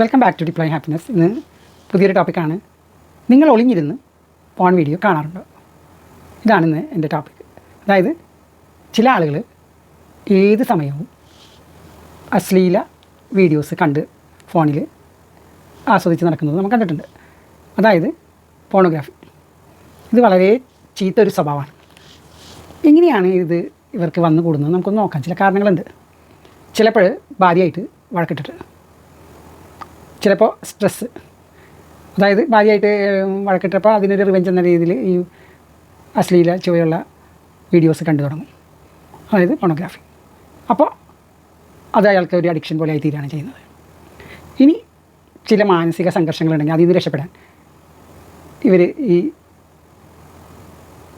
Welcome back to deeply happiness ഇന്ന് പുതിയൊരു ടോപ്പിക്കാണ് നിങ്ങൾ ഒളിഞ്ഞിരുന്ന് ഫോൺ വീഡിയോ കാണാറുണ്ടോ? ഇതാണ് ഇന്ന് എന്റെ ടോപ്പിക് അതായത് ചില ആളുകൾ ഏത് സമയവും അശ്ലീല വീഡിയോസ് കണ്ട് ഫോണിൽ ആസ്വദിച്ച് നടക്കുന്നത് നമ്മൾ കണ്ടിട്ടുണ്ട്. അതായത് പോണോഗ്രാഫി ഇത് വളരെ ചീത്ത ഒരു സ്വഭാവമാണ്. എങ്ങനെയാണ് ഇത് ഇവർക്ക് വന്നു കൂടുന്നത് നമുക്കൊന്ന് നോക്കാം. ചില കാരണങ്ങളുണ്ട്. ചിലപ്പോൾ ഭാര്യയായിട്ട് വഴക്കിട്ടിട്ട് ചിലപ്പോൾ സ്ട്രെസ്സ് അതായത് ഭാര്യയായിട്ട് വഴക്കിട്ടപ്പോൾ അതിനൊരു റിവെഞ്ച് എന്ന രീതിയിൽ ഈ അശ്ലീല ചുവയുള്ള വീഡിയോസ് കണ്ടു തുടങ്ങും. അതായത് ഫോണോഗ്രാഫി അപ്പോൾ അത് അയാൾക്ക് ഒരു അഡിക്ഷൻ പോലെ ആയി തീരുകയാണ് ചെയ്യുന്നത്. ഇനി ചില മാനസിക സംഘർഷങ്ങളുണ്ടെങ്കിൽ അതിൽ നിന്ന് രക്ഷപ്പെടാൻ ഇവർ ഈ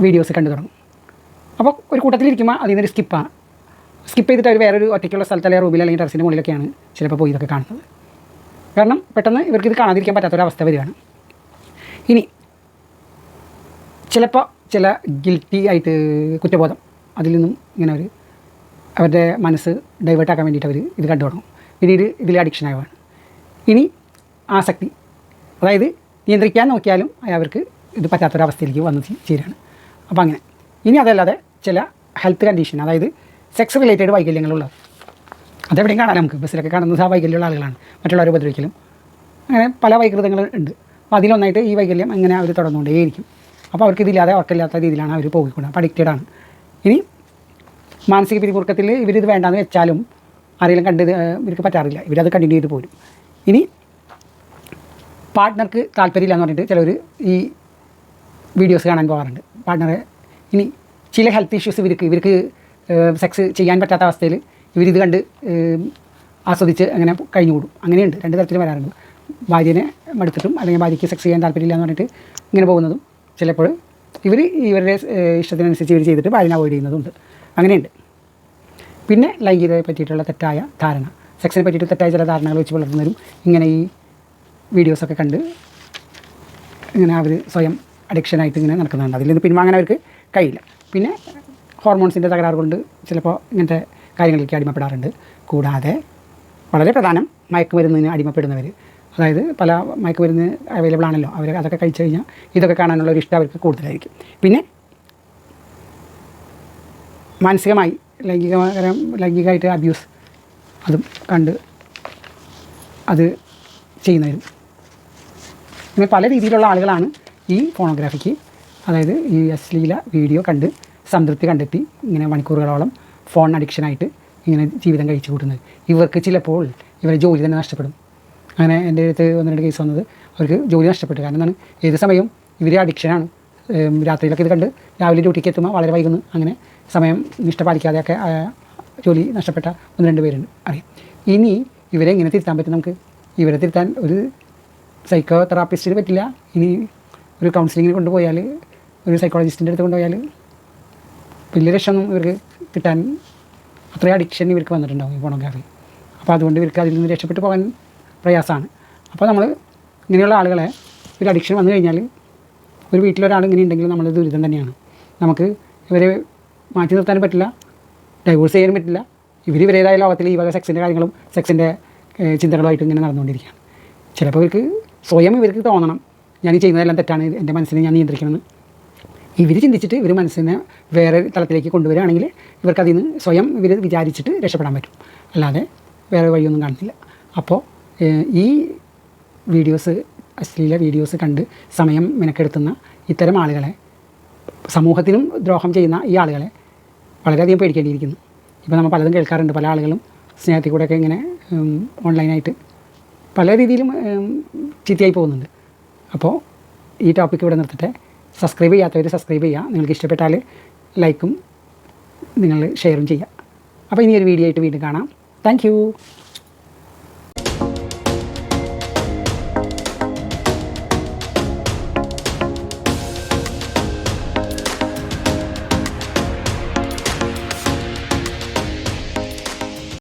വീഡിയോസ് കണ്ടു തുടങ്ങും. അപ്പോൾ ഒരു കൂട്ടത്തിലിരിക്കുമ്പോൾ അതിൽ നിന്നൊരു സ്കിപ്പാണ് സ്കിപ്പ് ചെയ്തിട്ട് അവർ വേറൊരു ഒറ്റയ്ക്കുള്ള സ്ഥലത്ത് അല്ലെങ്കിൽ റൂമിൽ അല്ലെങ്കിൽ ടെറസിന്റെ മുകളിലൊക്കെയാണ് ചിലപ്പോൾ പോയി ഇതൊക്കെ കാണുന്നത്. കാരണം പെട്ടെന്ന് ഇവർക്ക് ഇത് കാണാതിരിക്കാൻ പറ്റാത്തൊരവസ്ഥ വരികയാണ്. ഇനി ചിലപ്പോൾ ചില ഗിൽറ്റി ആയിട്ട് കുറ്റബോധം അതിൽ നിന്നും ഇങ്ങനെ ഒരു അവരുടെ മനസ്സ് ഡൈവേർട്ട് ആക്കാൻ വേണ്ടിയിട്ട് അവർ ഇത് കണ്ടു തുടങ്ങും. പിന്നീട് ഇതിൽ അഡിക്ഷൻ ആയതാണ് ഇനി ആസക്തി അതായത് നിയന്ത്രിക്കാൻ നോക്കിയാലും അവർക്ക് ഇത് പറ്റാത്തൊരവസ്ഥയിലേക്ക് വന്ന് ചേരുകയാണ്. അപ്പോൾ അങ്ങനെ. ഇനി അതല്ലാതെ ചില ഹെൽത്ത് കണ്ടീഷൻ അതായത് സെക്സ് റിലേറ്റഡ് വൈകല്യങ്ങളുള്ളത്. അതെവിടെയും കാണാം നമുക്ക്. ബസ്സിലൊക്കെ കാണുന്നത് ആ വൈകല്യമുള്ള ആളുകളാണ്. മറ്റുള്ളവരെ ഉപദ്രവിക്കലും. അങ്ങനെ പല വൈകൃതങ്ങൾ ഉണ്ട്. അപ്പോൾ അതിലൊന്നായിട്ട് ഈ വൈകല്യം അങ്ങനെ അവർ തുടർന്നുകൊണ്ടേയിരിക്കും. അപ്പോൾ അവർക്ക് ഇതില്ലാതെ ഉറക്കില്ലാത്ത രീതിയിലാണ് അവർ പോയിക്കൊണ്ട് അപ്പോൾ അഡിക്റ്റഡ് ആണ്. ഇനി മാനസിക പിരിമുറുക്കത്തിൽ ഇവരിത് വേണ്ടാന്ന് വെച്ചാലും ആരെങ്കിലും കണ്ട് ഇവർക്ക് പറ്റാറില്ല. ഇവരത് കണ്ടിന്യൂ ചെയ്ത് പോരും. ഇനി പാർട്ട്ണർക്ക് താല്പര്യമില്ല എന്ന് പറഞ്ഞിട്ട് ചിലർ ഈ വീഡിയോസ് കാണാൻ പോകാറുണ്ട്. പാർട്ട്ണറെ ഇനി ചില ഹെൽത്ത് ഇഷ്യൂസ് ഇവർക്ക് ഇവർക്ക് സെക്സ് ചെയ്യാൻ പറ്റാത്ത അവസ്ഥയിൽ ഇവരിത് കണ്ട് ആസ്വദിച്ച് അങ്ങനെ കഴിഞ്ഞു കൂടും അങ്ങനെയുണ്ട്. രണ്ട് തരത്തിൽ വരാറുണ്ട്. ഭാര്യനെ മടുത്തിട്ടും അല്ലെങ്കിൽ ഭാര്യയ്ക്ക് സെക്സ് ചെയ്യാൻ താല്പര്യമില്ല എന്ന് പറഞ്ഞിട്ട് ഇങ്ങനെ പോകുന്നതും ചിലപ്പോൾ ഇവർ ഇവരുടെ ഇഷ്ടത്തിനനുസരിച്ച് ഇവർ ചെയ്തിട്ട് ഭാര്യനെ അവോയ്ഡ് ചെയ്യുന്നതുണ്ട് അങ്ങനെയുണ്ട്. പിന്നെ ലൈംഗികതയെ പറ്റിയിട്ടുള്ള തെറ്റായ ധാരണ. സെക്സിനെ പറ്റിയിട്ട് തെറ്റായ ചില ധാരണകൾ വെച്ച് പുലർത്തുന്നവരും ഇങ്ങനെ ഈ വീഡിയോസൊക്കെ കണ്ട് ഇങ്ങനെ അവർ സ്വയം അഡിക്ഷനായിട്ട് ഇങ്ങനെ നടക്കുന്നുണ്ട്. അതിൽ നിന്ന് പിൻവാങ്ങാൻ അവർക്ക് കഴിയില്ല. പിന്നെ ഹോർമോൺസിന്റെ തകരാറ് കൊണ്ട് ചിലപ്പോൾ ഇങ്ങനത്തെ കാര്യങ്ങളിലേക്ക് അടിമപ്പെടാറുണ്ട്. കൂടാതെ വളരെ പ്രധാനം മയക്കുമരുന്നിന് അടിമപ്പെടുന്നവർ അതായത് പല മയക്കുമരുന്ന് അവൈലബിൾ ആണല്ലോ അവർ അതൊക്കെ കഴിച്ചു കഴിഞ്ഞാൽ ഇതൊക്കെ കാണാനുള്ള ഒരു ഇഷ്ടം അവർക്ക് കൂടുതലായിരിക്കും. പിന്നെ മാനസികമായി ലൈംഗിക ലൈംഗികമായിട്ട് അബ്യൂസ് അതും കണ്ട് അത് ചെയ്യുന്നവരും. പിന്നെ പല രീതിയിലുള്ള ആളുകളാണ് ഈ ഫോണോഗ്രാഫിക്ക് അതായത് ഈ അശ്ലീല വീഡിയോ കണ്ട് സംതൃപ്തി കണ്ടെത്തി ഇങ്ങനെ മണിക്കൂറുകളോളം ഫോൺ അഡിക്ഷനായിട്ട് ഇങ്ങനെ ജീവിതം കഴിച്ചു കൂട്ടുന്നത്. ഇവർക്ക് ചിലപ്പോൾ ഇവരെ ജോലി തന്നെ നഷ്ടപ്പെടും. അങ്ങനെ എന്റെ അടുത്ത് ഒന്ന് രണ്ട് കേസ് വന്നത് അവർക്ക് ജോലി നഷ്ടപ്പെട്ടു. കാരണം എന്താണ്? ഏത് സമയവും ഇവർ അഡിക്ഷനാണ് രാത്രിയിലൊക്കെ ഇത് കണ്ട് രാവിലെ ഡ്യൂട്ടിക്ക് എത്തുമ്പോൾ വളരെ വൈകുന്നു. അങ്ങനെ സമയം നിഷ്ഠ പാലിക്കാതെയൊക്കെ ജോലി നഷ്ടപ്പെട്ട ഒന്ന് രണ്ട് പേരുണ്ട്. അറിയാം. ഇനി ഇവരെ എങ്ങനെ തിരുത്താൻ പറ്റും നമുക്ക്? ഇവരെ തിരുത്താൻ ഒരു സൈക്കോ തെറാപ്പിസ്റ്റിന് പറ്റില്ല. ഇനി ഒരു കൗൺസിലിങ്ങിന് കൊണ്ടുപോയാൽ ഒരു സൈക്കോളജിസ്റ്റിന്റെ അടുത്ത് കൊണ്ടുപോയാൽ വലിയ രക്ഷമൊന്നും ഇവർക്ക്. കിട്ടാൻ അത്രയും അഡിക്ഷൻ ഇവർക്ക് വന്നിട്ടുണ്ടാവും ഈ ഫോണോഗ്രാഫി അപ്പോൾ അതുകൊണ്ട് ഇവർക്ക് അതിൽ നിന്ന് രക്ഷപ്പെട്ടു പോകാൻ പ്രയാസമാണ്. അപ്പോൾ നമ്മൾ ഇങ്ങനെയുള്ള ആളുകളെ ഒരു അഡിക്ഷൻ വന്നു കഴിഞ്ഞാൽ ഒരു വീട്ടിലൊരാൾ ഇങ്ങനെ ഉണ്ടെങ്കിൽ നമ്മൾ ദുരിതം തന്നെയാണ്. നമുക്ക് ഇവരെ മാറ്റി നിർത്താനും പറ്റില്ല ഡൈവോഴ്സ് ചെയ്യാനും പറ്റില്ല. ഇവർ ഇവരേതായ ലോകത്തിൽ ഈ വക സെക്സിന്റെ കാര്യങ്ങളും സെക്സിന്റെ ചിന്തകളുമായിട്ട് ഇങ്ങനെ നടന്നുകൊണ്ടിരിക്കുകയാണ്. ചിലപ്പോൾ ഇവർക്ക് സ്വയം ഇവർക്ക് തോന്നണം. ഞാൻ ചെയ്യുന്നതെല്ലാം തെറ്റാണ് എന്റെ മനസ്സിനെ ഞാൻ നിയന്ത്രിക്കണമെന്ന്. ഇവർ ചിന്തിച്ചിട്ട് ഇവർ മനസ്സിനെ വേറെ തലത്തിലേക്ക് കൊണ്ടുവരികയാണെങ്കിൽ ഇവർക്ക് അതിൽ നിന്ന് സ്വയം ഇവർ വിചാരിച്ചിട്ട് രക്ഷപ്പെടാൻ പറ്റും. അല്ലാതെ വേറെ വഴിയൊന്നും കാണുന്നില്ല അപ്പോൾ ഈ വീഡിയോസ് അശ്ലീല വീഡിയോസ് കണ്ട് സമയം മെനക്കെടുത്തുന്ന ഇത്തരം ആളുകളെ സമൂഹത്തിനും ദ്രോഹം ചെയ്യുന്ന ഈ ആളുകളെ വളരെയധികം പേടിക്കേണ്ടിയിരിക്കുന്നു. ഇപ്പോൾ നമ്മൾ പലതും കേൾക്കാറുണ്ട്. പല ആളുകളും സ്നേഹത്തിൽ കൂടെയൊക്കെ ഇങ്ങനെ ഓൺലൈനായിട്ട് പല രീതിയിലും ചീത്തയായി പോകുന്നുണ്ട്. അപ്പോൾ ഈ ടോപ്പിക്ക് ഇവിടെ നിർത്തട്ടെ. സബ്സ്ക്രൈബ് ചെയ്യാത്തവർ സബ്സ്ക്രൈബ് ചെയ്യുക. നിങ്ങൾക്ക് ഇഷ്ടപ്പെട്ടാൽ ലൈക്കും നിങ്ങൾ ഷെയറും ചെയ്യുക. അപ്പോൾ ഇനി ഒരു വീഡിയോ ആയിട്ട് വീണ്ടും കാണാം. താങ്ക്